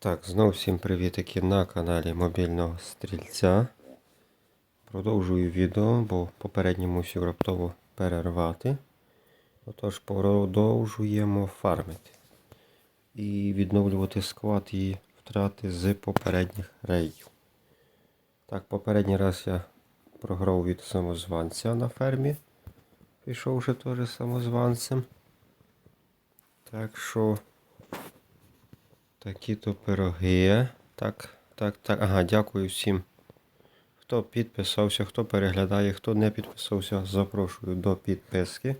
Так, знову всім привітики на каналі мобільного стрільця. Продовжую відео, бо попередньо мусив раптово перервати. Отож, продовжуємо фармити. І відновлювати склад і втрати з попередніх рейдів. Так, попередній раз я програв від самозванця на фермі. Пішов вже теж самозванцем. Так що. Такі то пироги. Так, так, так. Ага, дякую всім. Хто підписався, хто переглядає, хто не підписався, запрошую до підписки.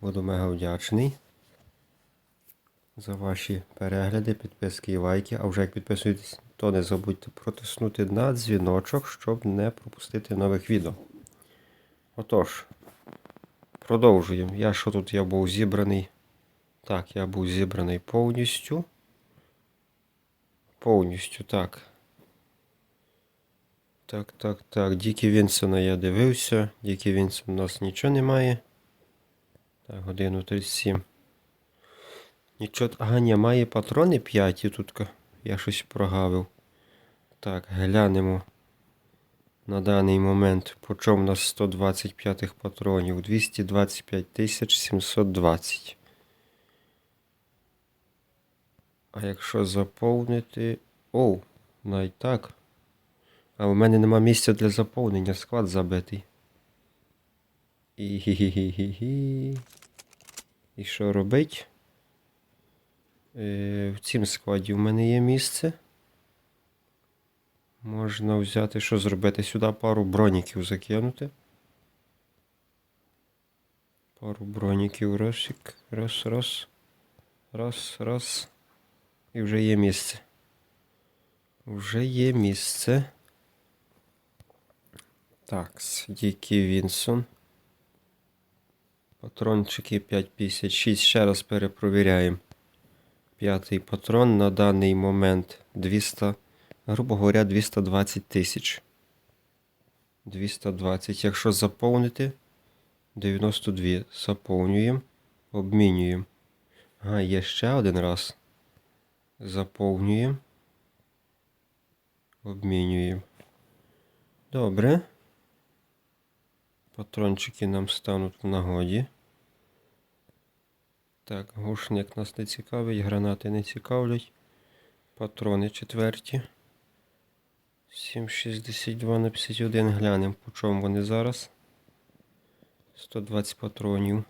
Буду мега вдячний за ваші перегляди, підписки і лайки. А вже як підписуєтесь, то не забудьте протиснути на дзвіночок, щоб не пропустити нових відео. Отож, продовжуємо. Я що тут я був зібраний? Так, я був зібраний повністю. Повністю так. Так, так, так. Дікі Вінсона я дивився. Дікі Вінсон у нас нічого немає. Так, годину 37. Нічого. Ага, має патрони 5 і тут. Я щось прогавив. Так, глянемо. На даний момент по у нас 125 патронів? 225 720. А якщо заповнити. Оу, навіть так. А у мене нема місця для заповнення, склад забитий. І І що робить? Е, в цім складі в мене є місце. Можна взяти, що зробити? Сюди пару броніків закинути. Пару броніків розсік. Раз, раз. Раз, раз. І вже є місце. Вже є місце. Так, Дікі Вінсон. Патрончики 5,56. Ще раз перепровіряємо. П'ятий патрон на даний момент 200, грубо говоря, 220 тисяч. 220. Якщо заповнити 92. Заповнюємо. Обмінюємо. Ага, є ще один раз. Заповнюємо. Обмінюємо. Добре. Патрончики нам стануть в нагоді. Так, гушник нас не цікавить, гранати не цікавлять. Патрони четверті. 7,62 на 51 глянемо, по чому вони зараз. 120 патронів.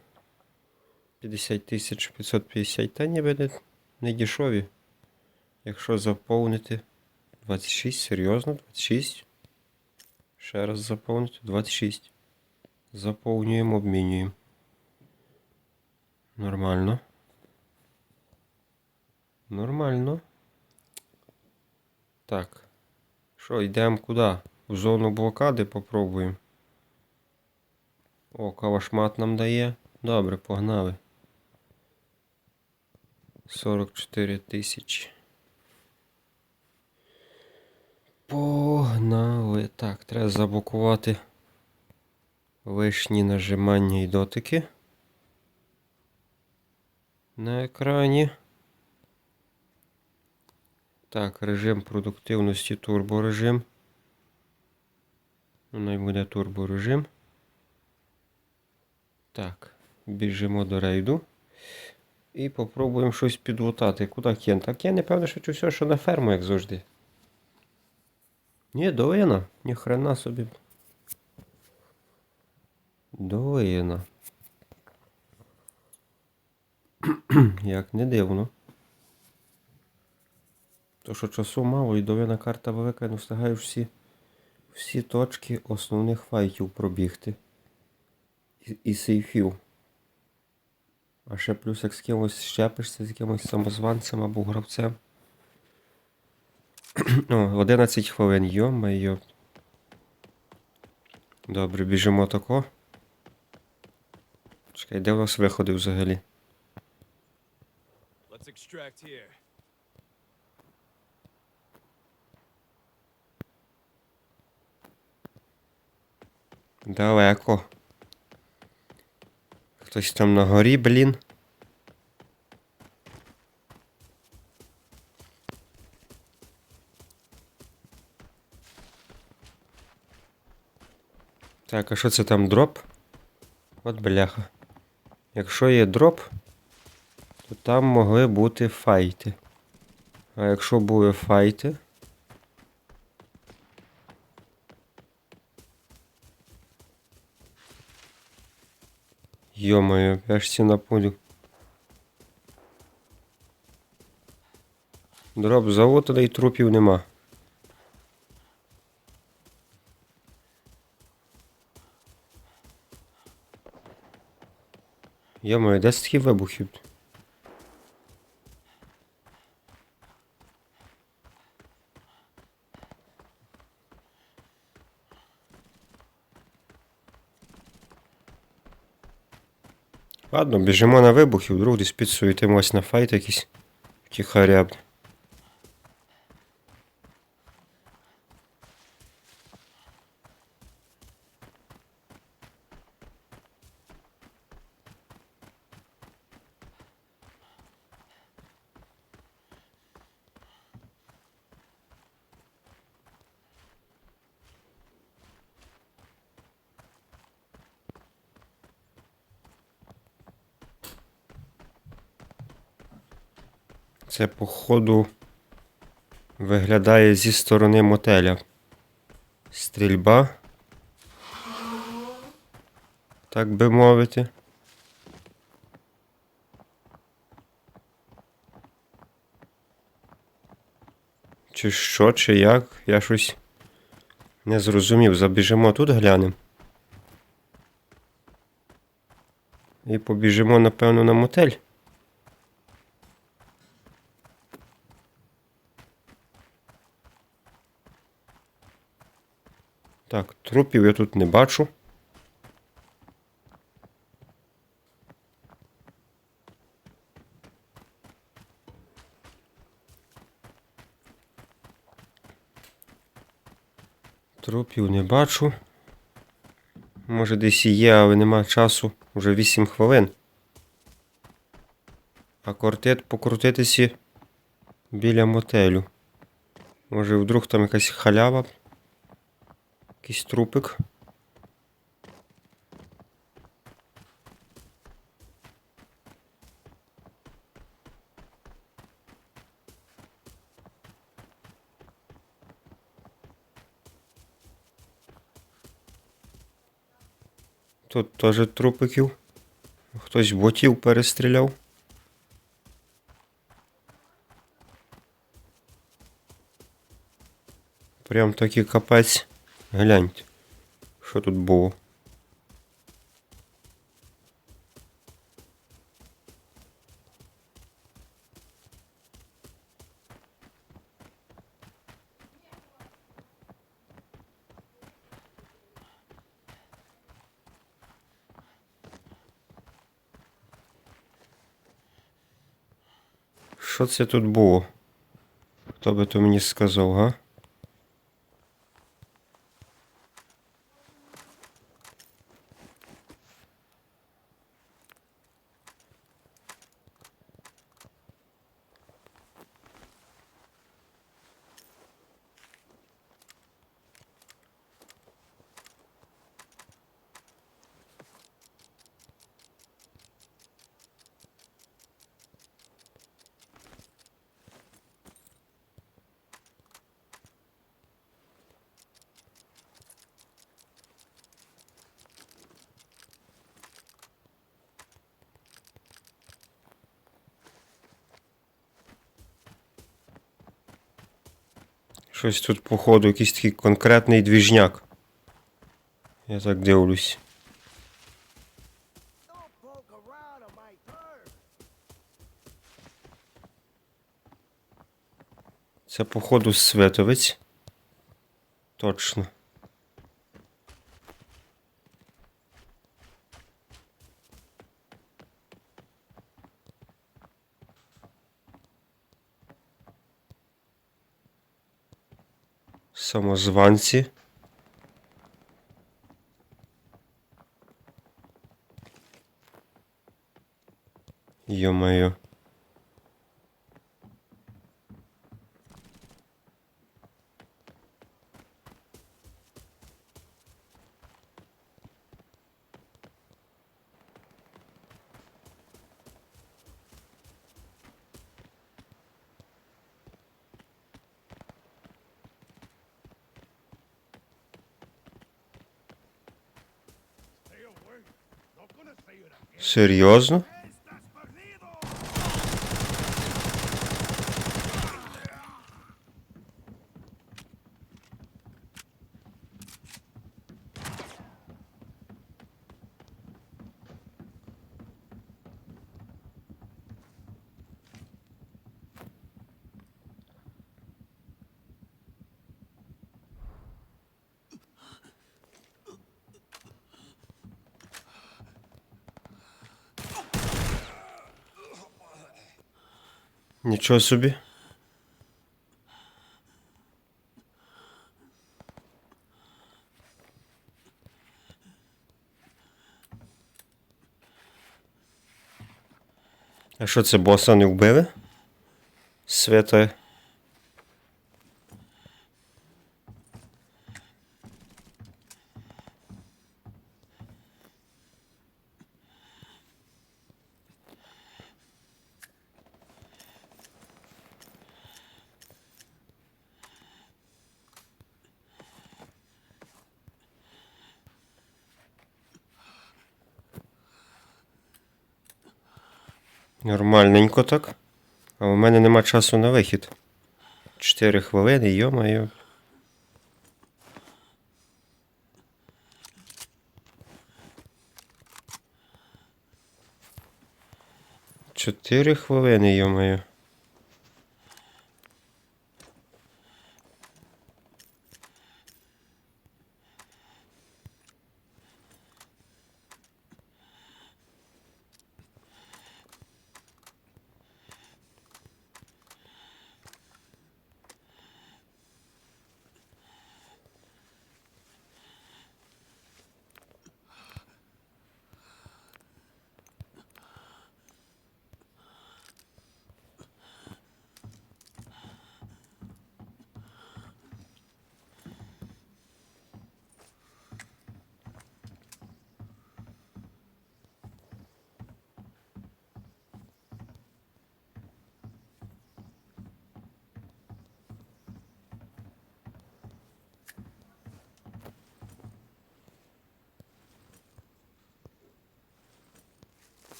50 тисяч 550. Та ніби не, дешеві. Якщо заповнити 26, серйозно, 26. Ще раз заповнити 26. Заповнюємо, обмінюємо. Нормально. Нормально. Так. Що, йдемо куди? В зону блокади попробуємо. О, кавашмат нам дає. Добре, погнали. 44 тисячі. Погнали. Так, треба заблокувати лишні нажимання і дотики на екрані. Так, режим продуктивності турборежим. Ну, най буде турборежим. Так, біжимо до рейду. І попробуємо щось підлутати. Куди кен? Так я не певно, що все, що на ферму, як завжди. Ні, доїна. Ні хрена собі. Доїна. Як не дивно. То що часу мало і довина карта велика, не встигаєш всі, всі точки основних файтів пробігти. І, і сейфів. А ще плюс як з кимось щепишся, з якимось самозванцем або гравцем. О, 11 хвилин, йо-майо. Добре, біжимо тако. Чекай, де у нас виходи взагалі? Let's extract here. Далеко. Хтось там на горі, блін. Так, а що це там дроп? От бляха. Якщо є дроп, то там могли бути файти. А якщо були файти. Йо-моє, я ж ці напудив. Дроп завод, і трупів нема. Йо-моє, де стільки вибухів? Ладно, біжимо на вибухів, вдруг десь підсуєтимось на файт якийсь. Втіхаря. Це, походу, виглядає зі сторони мотеля. Стрільба. Так би мовити. Чи що, чи як? Я щось не зрозумів. Забіжимо тут глянемо. І побіжимо, напевно, на мотель. Так, трупів я тут не бачу. Трупів не бачу. Може десь і є, але нема часу. Вже 8 хвилин. А квартет покрутитися біля мотелю. Може вдруг там якась халява. Якийсь трупик. Тут теж трупиків. Хтось ботів перестріляв. Прям такий капець. Гляньте, що тут було. Що це тут було? Хто би то мені сказав, га? Щось тут, походу, якийсь такий конкретний двіжняк. Я так дивлюсь. Це, походу, Световець. Точно. Самозванці. Йо-моє. Серйозно? Нічого собі. А що це боса не вбили? Свята. Нормальненько так. А у мене нема часу на вихід. Чотири хвилини, йо-моє. Чотири хвилини, йо-моє.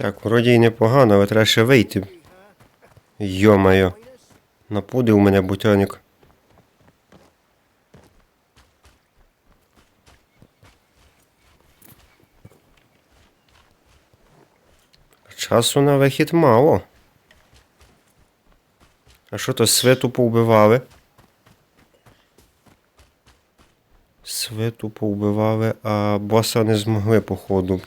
Так, вроді й непогано, але треба ще вийти. Йо-моє. Напудив мене бутяник. Часу на вихід мало. А що то свиту повбивали? Свиту повбивали, а боса не змогли, походу.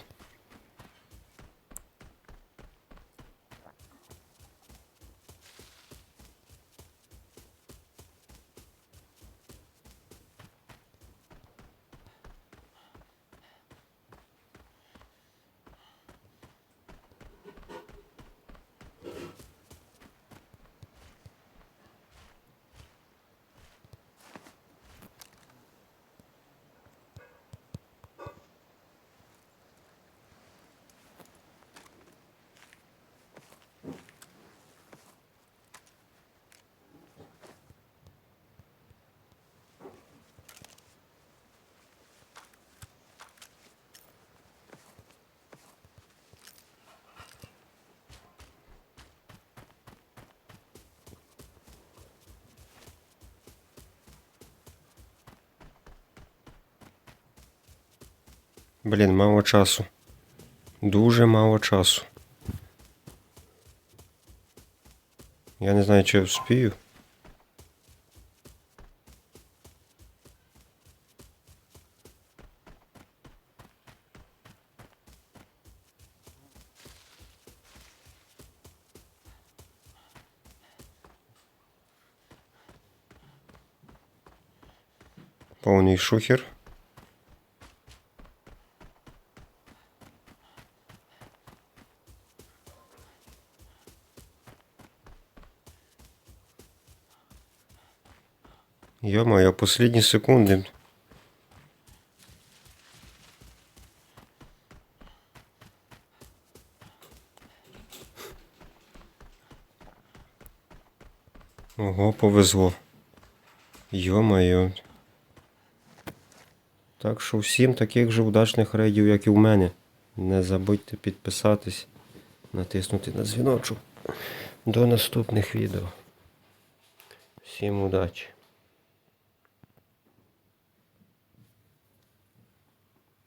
Блін, мало часу. Дуже мало часу. Я не знаю, чи я вспію. Повний шухер. Йо-моє, останні секунди. Ого, повезло. Йо-моє. Так що всім таких же удачних рейдів, як і в мене. Не забудьте підписатись, натиснути на дзвіночок. До наступних відео. Всім удачі!